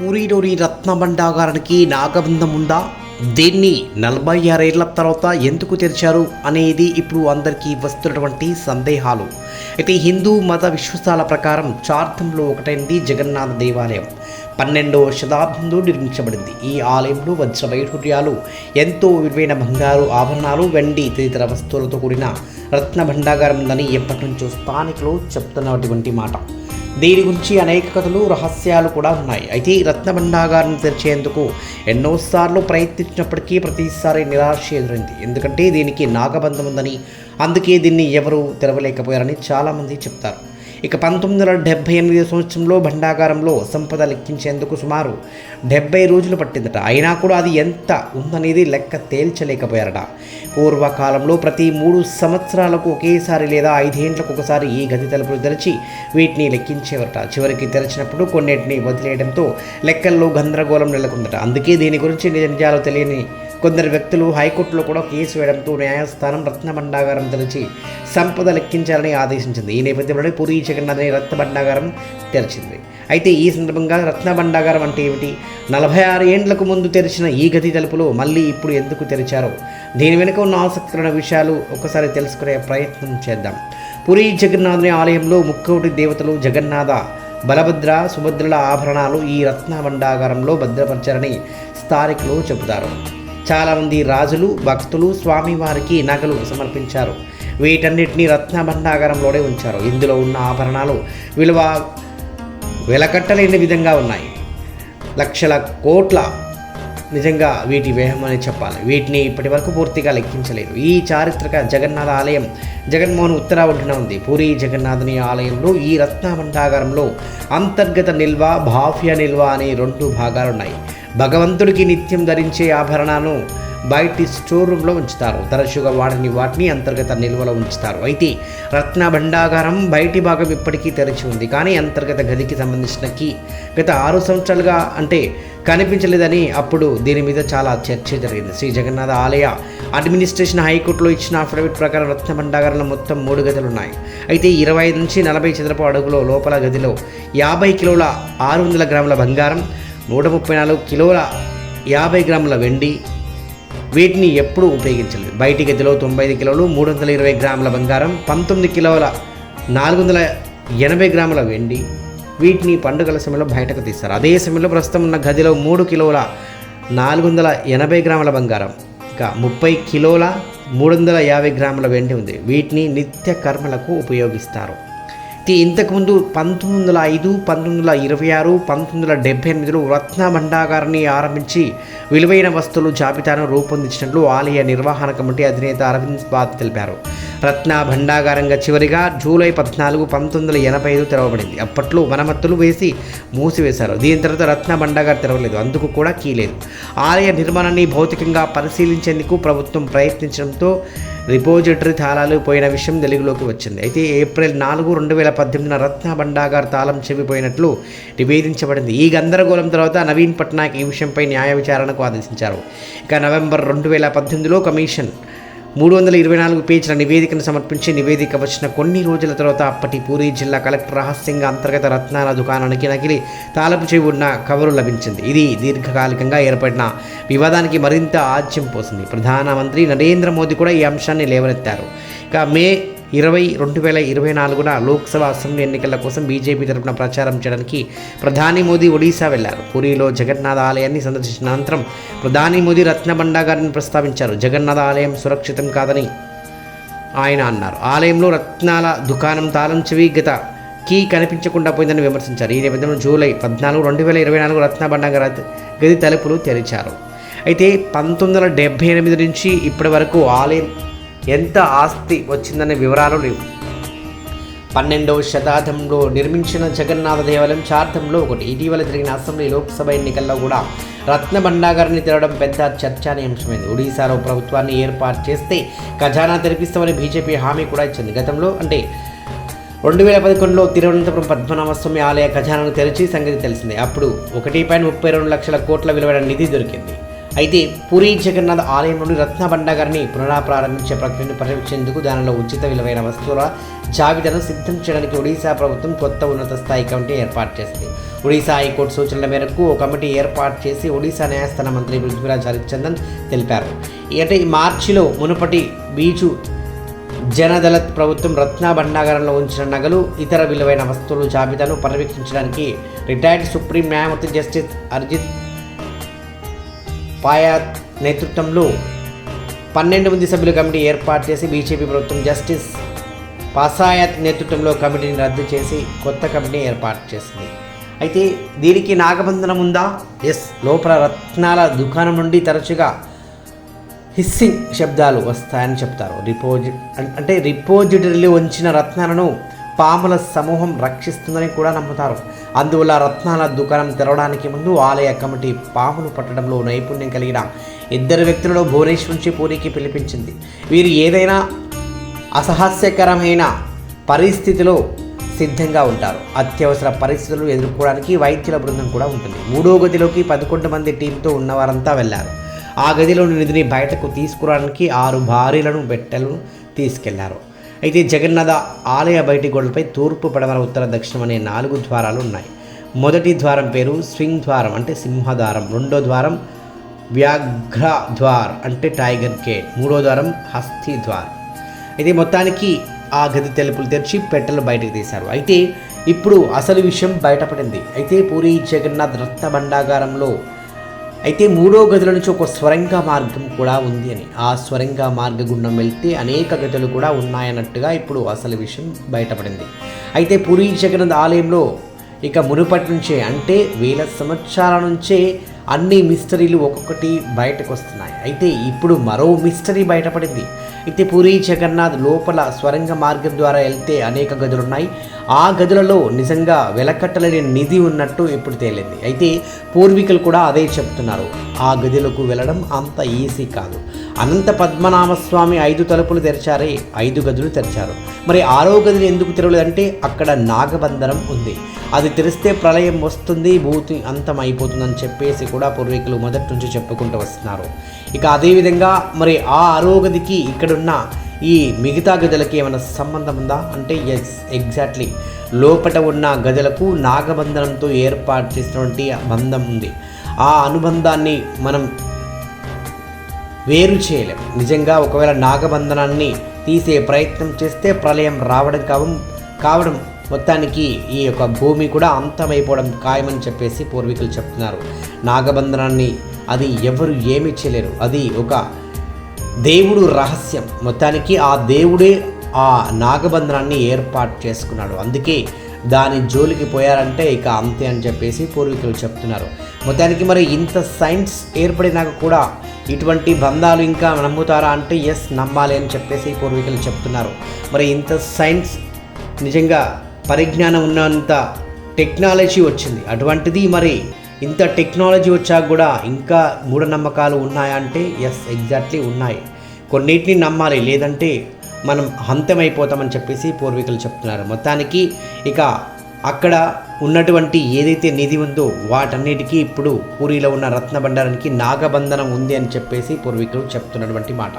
పూరిలోని రత్నభండాగారానికి నాగబంధం ఉందా దీన్ని నలభై ఆరేళ్ళ తర్వాత ఎందుకు తెరిచారు అనేది ఇప్పుడు అందరికీ వస్తున్నటువంటి సందేహాలు. అయితే హిందూ మత విశ్వాసాల ప్రకారం చార్థంలో ఒకటైంది జగన్నాథ దేవాలయం. పన్నెండవ శతాబ్దంలో నిర్మించబడింది. ఈ ఆలయంలో వజ్ర వైఢూర్యాలు ఎంతో విలువైన బంగారు ఆభరణాలు వెండి తదితర వస్తువులతో కూడిన రత్న భండాగారం ఉందని ఎప్పటి నుంచో స్థానికులు చెప్తున్నటువంటి మాట. దీని గురించి అనేక కథలు రహస్యాలు కూడా ఉన్నాయి. అయితే ఈ రత్న తెరిచేందుకు ఎన్నోసార్లు ప్రయత్నించినప్పటికీ ప్రతిసారి నిరాశ ఎదురైంది. ఎందుకంటే దీనికి నాగబంధం ఉందని అందుకే దీన్ని ఎవరు తెరవలేకపోయారని చాలామంది చెప్తారు. ఇక పంతొమ్మిది వందల డెబ్బై ఎనిమిది సంవత్సరంలో భండాగారంలో సంపద లెక్కించేందుకు సుమారు డెబ్బై రోజులు పట్టిందట. అయినా కూడా అది ఎంత ఉందనేది లెక్క తేల్చలేకపోయారట. పూర్వకాలంలో ప్రతి మూడు సంవత్సరాలకు ఒకేసారి లేదా ఐదేండ్లకు ఒకసారి ఈ గది తలుపులు తెరిచి వీటిని లెక్కించేవట చివరికి తెరిచినప్పుడు కొన్నిటిని వదిలేయడంతో లెక్కల్లో గందరగోళం నెలకొందట. అందుకే దీని గురించి నిజ నిజాలు తెలియని కొందరు వ్యక్తులు హైకోర్టులో కూడా కేసు వేయడంతో న్యాయస్థానం రత్న భండాగారం తెరిచి సంపద లెక్కించాలని ఆదేశించింది. ఈ నేపథ్యంలోనే పూరి జగన్నాథ్ రత్నభండాగారం తెరిచింది. అయితే ఈ సందర్భంగా రత్న భండాగారం అంటే ఏమిటి? నలభై ఆరు ఏండ్లకు ముందు తెరిచిన ఈ గది తలుపులు మళ్ళీ ఇప్పుడు ఎందుకు తెరిచారో దీని వెనుక ఉన్న ఆసక్తికరమైన విషయాలు ఒకసారి తెలుసుకునే ప్రయత్నం చేద్దాం. పూరి జగన్నాథుని ఆలయంలో ముక్కోటి దేవతలు జగన్నాథ బలభద్ర సుభద్రల ఆభరణాలు ఈ రత్నభండాగారంలో భద్రపరచారని స్థానికులు చెబుతారు. చాలామంది రాజులు భక్తులు స్వామివారికి నగలు సమర్పించారు. వీటన్నిటిని రత్న భండాగారంలోనే ఉంచారు. ఇందులో ఉన్న ఆభరణాలు విలువ వెలకట్టలేని విధంగా ఉన్నాయి. లక్షల కోట్ల నిజంగా వీటి వేహం అని చెప్పాలి. వీటిని ఇప్పటి వరకు పూర్తిగా లెక్కించలేదు. ఈ చారిత్రక జగన్నాథ ఆలయం జగన్మోహన్ ఉత్తర ఒడ్డున ఉంది. పూరి జగన్నాథుని ఆలయంలో ఈ రత్న భండాగారంలో అంతర్గత నిల్వ బాహ్య నిల్వ అనే రెండు భాగాలున్నాయి. భగవంతుడికి నిత్యం ధరించే ఆభరణాలను బయటి స్టోర్ రూమ్లో ఉంచుతారు. తరచుగా వాడని వాటిని అంతర్గత నిల్వలో ఉంచుతారు. అయితే రత్న భండాగారం బయటి భాగం ఇప్పటికీ తెరిచి ఉంది. కానీ అంతర్గత గదికి సంబంధించిన కీ గత ఆరు సంవత్సరాలుగా అంటే కనిపించలేదని అప్పుడు దీని మీద చాలా చర్చ జరిగింది. శ్రీ జగన్నాథ ఆలయ అడ్మినిస్ట్రేషన్ హైకోర్టులో ఇచ్చిన అఫిడవిట్ ప్రకారం రత్న భండాగారంలో మొత్తం మూడు గదులు ఉన్నాయి అయితే ఇరవై నుంచి నలభై చదరపు అడుగులో లోపల గదిలో యాభై కిలోల ఆరు వందల గ్రాముల బంగారం నూట ముప్పై నాలుగు కిలోల యాభై గ్రాముల వెండి. వీటిని ఎప్పుడూ ఉపయోగించలేదు. బయటి గదిలో తొంభై ఐదు కిలోలు మూడు వందల ఇరవై గ్రాముల బంగారం పంతొమ్మిది కిలోల నాలుగు వందల ఎనభై గ్రాముల వెండి. వీటిని పండుగల సమయంలో బయటకు తీస్తారు. అదే సమయంలో ప్రస్తుతం ఉన్న గదిలో మూడు కిలోల నాలుగు వందల ఎనభై గ్రాముల బంగారం. ఇంకా ముప్పై కిలోల మూడు వందల యాభై గ్రాముల వెండి ఉంది. వీటిని నిత్య కర్మలకు ఉపయోగిస్తారు. ఇంతకుముందు పంతొమ్మిది వందల ఐదు పంతొమ్మిది వందల ఇరవై ఆరు పంతొమ్మిది వందల డెబ్బై ఎనిమిదిలో రత్న భండాగారాన్ని ఆరంభించి విలువైన వస్తువులు జాబితాను రూపొందించినట్లు ఆలయ నిర్వహణ కమిటీ అధినేత అరవింద్ బాద్ తెలిపారు. రత్న భండాగారంగా చివరిగా జూలై పద్నాలుగు పంతొమ్మిది వందల ఎనభై ఐదు తెరవబడింది. అప్పట్లో మరమ్మతులు వేసి మూసివేశారు. దీని తర్వాత రత్న భండాగారు తెరవలేదు. అందుకు కూడా కీలేదు. ఆలయ నిర్మాణాన్ని భౌతికంగా పరిశీలించేందుకు ప్రభుత్వం ప్రయత్నించడంతో రిపోజిటరీ తాళాలు పోయిన విషయం వెలుగులోకి వచ్చింది. అయితే ఏప్రిల్ నాలుగు రెండు వేల పద్దెనిమిదిన రత్న భండాగార్ తాళం చెవిపోయినట్లు నివేదించబడింది. ఈ గందరగోళం తర్వాత నవీన్ పట్నాయక్ ఈ విషయంపై న్యాయ విచారణకు ఆదేశించారు. ఇక నవంబర్ రెండు వేల పద్దెనిమిదిలో కమిషన్ మూడు వందల ఇరవై నాలుగు పేజీల నివేదికను సమర్పించి నివేదిక వచ్చిన కొన్ని రోజుల తర్వాత అప్పటి పూరి జిల్లా కలెక్టర్ రహస్యంగా అంతర్గత రత్నాల దుకాణానికి నకిలి తాళపు చెవి ఉన్న కవరు లభించింది. ఇది దీర్ఘకాలికంగా ఏర్పడిన వివాదానికి మరింత ఆజ్యం పోసింది. ప్రధానమంత్రి నరేంద్ర మోదీ కూడా ఈ అంశాన్ని లేవనెత్తారు. ఇక మే ఇరవై రెండు వేల ఇరవై నాలుగున లోక్సభ అసెంబ్లీ ఎన్నికల కోసం బీజేపీ తరఫున ప్రచారం చేయడానికి ప్రధాని మోదీ ఒడిశా వెళ్ళారు. పూరిలో జగన్నాథ ఆలయాన్ని సందర్శించిన అనంతరం ప్రధాని మోదీ రత్న గారిని ప్రస్తావించారు. జగన్నాథ ఆలయం సురక్షితం కాదని ఆయన అన్నారు. ఆలయంలో రత్నాల దుకాణం తాళం చెవి గత కీ కనిపించకుండా పోయిందని విమర్శించారు. ఈ నేపథ్యంలో జూలై పద్నాలుగు రెండు వేల ఇరవై నాలుగు రత్నభండగర గది తలుపులు తెరిచారు. అయితే పంతొమ్మిది వందల డెబ్బై ఎనిమిది నుంచి ఇప్పటి వరకు ఆలయం ఎంత ఆస్తి వచ్చిందనే వివరాలు లేవు. పన్నెండవ శతాబ్దంలో నిర్మించిన జగన్నాథ దేవాలయం చార్థంలో ఒకటి. ఇటీవల జరిగిన అసెంబ్లీ లోక్సభ ఎన్నికల్లో కూడా రత్న భండాగారిని తెరవడం పెద్ద చర్చానీయాంశమైంది. ఒడిశాలో ప్రభుత్వాన్ని ఏర్పాటు చేస్తే ఖజానా తెరిపిస్తామని బీజేపీ హామీ కూడా ఇచ్చింది. గతంలో అంటే రెండు వేల పదకొండులో తిరువనంతపురం పద్మనాభస్వామి ఆలయ ఖజానాను తెరిచి సంగతి తెలిసిందే. అప్పుడు ఒకటి పాయింట్ ముప్పై రెండు లక్షల కోట్ల విలువైన నిధి దొరికింది. అయితే పూరి జగన్నాథ్ ఆలయం నుండి రత్న భండాగారిని పునరాప్రారంభించే ప్రక్రియను పర్యవేక్షించేందుకు దానిలో ఉచిత విలువైన వస్తువుల జాబితాను సిద్ధం చేయడానికి ఒడిశా ప్రభుత్వం కొత్త ఉన్నత స్థాయి కమిటీ ఏర్పాటు చేసింది. ఒడిశా హైకోర్టు సూచనల మేరకు ఓ కమిటీ ఏర్పాటు చేసి ఒడిశా న్యాయస్థాన మంత్రి పృథ్వీరాజ్ హరిచందన్ తెలిపారు. అంటే ఈ మార్చిలో మునుపటి బీచు జనదళత్ ప్రభుత్వం రత్న భండాగారంలో ఉంచిన నగలు ఇతర విలువైన వస్తువులు జాబితాను పర్యవేక్షించడానికి రిటైర్డ్ సుప్రీం న్యాయమూర్తి జస్టిస్ అర్జిత్ పాయాత్ నేతృత్వంలో పన్నెండు మంది సభ్యుల కమిటీ ఏర్పాటు చేసి బీజేపీ ప్రభుత్వం జస్టిస్ పసాయత్ నేతృత్వంలో కమిటీని రద్దు చేసి కొత్త కమిటీని ఏర్పాటు చేసింది. అయితే దీనికి నాగబంధనం ఉందా? ఎస్. లోపల రత్నాల దుకాణం నుండి తరచుగా హిస్సింగ్ శబ్దాలు వస్తాయని చెప్తారు. రిపోజి అంటే రిపోజిటరీలో ఉంచిన రత్నాలను పాముల సమూహం రక్షిస్తుందని కూడా నమ్ముతారు. అందువల్ల రత్నాల దుకాణం తెరవడానికి ముందు ఆలయ కమిటీ పాములు పట్టడంలో నైపుణ్యం కలిగిన ఇద్దరు వ్యక్తులను భువనేశ్వర్ నుంచి పూరికి పిలిపించింది. వీరు ఏదైనా అసహాస్యకరమైన పరిస్థితిలో సిద్ధంగా ఉంటారు. అత్యవసర పరిస్థితులు ఎదుర్కోవడానికి వైద్యుల బృందం కూడా ఉంటుంది. మూడో గదిలోకి పదకొండు మంది టీంతో ఉన్నవారంతా వెళ్ళారు. ఆ గదిలోని నిధిని బయటకు తీసుకురావడానికి ఆరు భారీలను బెట్టెలను తీసుకెళ్ళారు. అయితే జగన్నాథ ఆలయ బయటి గోడలపై తూర్పు పడమర ఉత్తర దక్షిణం అనే నాలుగు ద్వారాలు ఉన్నాయి. మొదటి ద్వారం పేరు స్వింగ్ ద్వారం అంటే సింహద్వారం రెండో ద్వారం వ్యాఘ్ర ద్వార్ అంటే టైగర్ గేట్ మూడో ద్వారం హస్తి ద్వార్. అయితే మొత్తానికి ఆ గది తలుపులు తెరిచి పెట్టెలు బయటకు తీశారు. అయితే ఇప్పుడు అసలు విషయం బయటపడింది. అయితే పూరి జగన్నాథ్ రత్న భండాగారంలో అయితే మూడో గదుల నుంచి ఒక స్వరంగ మార్గం కూడా ఉంది అని. ఆ స్వరంగ మార్గ గుండం వెళ్తే అనేక గదులు కూడా ఉన్నాయన్నట్టుగా ఇప్పుడు అసలు విషయం బయటపడింది. అయితే పూరి జగన్నాథ్ ఆలయంలో ఇక మునుపటి నుంచే అంటే వేల సంవత్సరాల నుంచే అన్ని మిస్టరీలు ఒక్కొక్కటి బయటకు వస్తున్నాయి అయితే ఇప్పుడు మరో మిస్టరీ బయటపడింది. అయితే పూరి జగన్నాథ్ లోపల స్వరంగ మార్గం ద్వారా వెళ్తే అనేక గదులు ఉన్నాయి ఆ గదులలో నిజంగా వెలకట్టలేని నిధి ఉన్నట్టు ఇప్పుడు తేలింది. అయితే పూర్వీకులు కూడా అదే చెప్తున్నారు. ఆ గదులకు వెళ్ళడం అంత ఈజీ కాదు. అనంత పద్మనాభ స్వామి ఐదు తలుపులు తెరిచారే ఐదు గదులు తెరిచారు. మరి ఆరో గదులు ఎందుకు తెరవలేదంటే అక్కడ నాగబంధనం ఉంది. అది తెరిస్తే ప్రళయం వస్తుంది భూతి అంతం అయిపోతుందని చెప్పేసి కూడా పూర్వీకులు మొదటి నుంచి చెప్పుకుంటూ వస్తున్నారు. ఇక అదేవిధంగా మరి ఆ ఆరో గదికి ఇక్కడున్న ఈ మిగతా గదులకి ఏమైనా సంబంధం ఉందా? అంటే ఎస్ ఎగ్జాక్ట్లీ లోపట ఉన్న గదులకు నాగబంధనంతో ఏర్పాటు చేసినటువంటి బంధం ఉంది. ఆ అనుబంధాన్ని మనం వేరు చేయలేం. నిజంగా ఒకవేళ నాగబంధనాన్ని తీసే ప్రయత్నం చేస్తే ప్రళయం రావడం కావం కావడం మొత్తానికి ఈ యొక్క భూమి కూడా అంతమైపోవడం ఖాయమని చెప్పేసి పూర్వీకులు చెప్తున్నారు. నాగబంధనాన్ని అది ఎవరు ఏమీ చేయలేరు. అది ఒక దేవుడు రహస్యం. మొత్తానికి ఆ దేవుడే ఆ నాగబంధనాన్ని ఏర్పాటు చేసుకున్నాడు. అందుకే దాని జోలికి పోయారంటే ఇక అంతే అని చెప్పేసి పూర్వీకులు చెప్తున్నారు. మొత్తానికి మరి ఇంత సైన్స్ ఏర్పడినాక కూడా ఇటువంటి బంధాలు ఇంకా నమ్ముతారా అంటే ఎస్ నమ్మాలి అని చెప్పేసి పూర్వీకులు చెప్తున్నారు. మరి ఇంత సైన్స్ నిజంగా పరిజ్ఞానం ఉన్నంత టెక్నాలజీ వచ్చింది. అటువంటిది మరి ఇంత టెక్నాలజీ వచ్చాక కూడా ఇంకా మూఢనమ్మకాలు ఉన్నాయా అంటే ఎస్ ఎగ్జాక్ట్లీ ఉన్నాయి. కొన్నిటిని నమ్మాలి లేదంటే మనం హంతమైపోతామని చెప్పేసి పూర్వీకులు చెప్తున్నారు. మొత్తానికి ఇక అక్కడ ఉన్నటువంటి ఏదైతే నిధి ఉందో వాటన్నిటికీ ఇప్పుడు పూరిలో ఉన్న రత్న బండారానికి నాగబంధనం ఉంది అని చెప్పేసి పూర్వీకులు చెప్తున్నటువంటి మాట.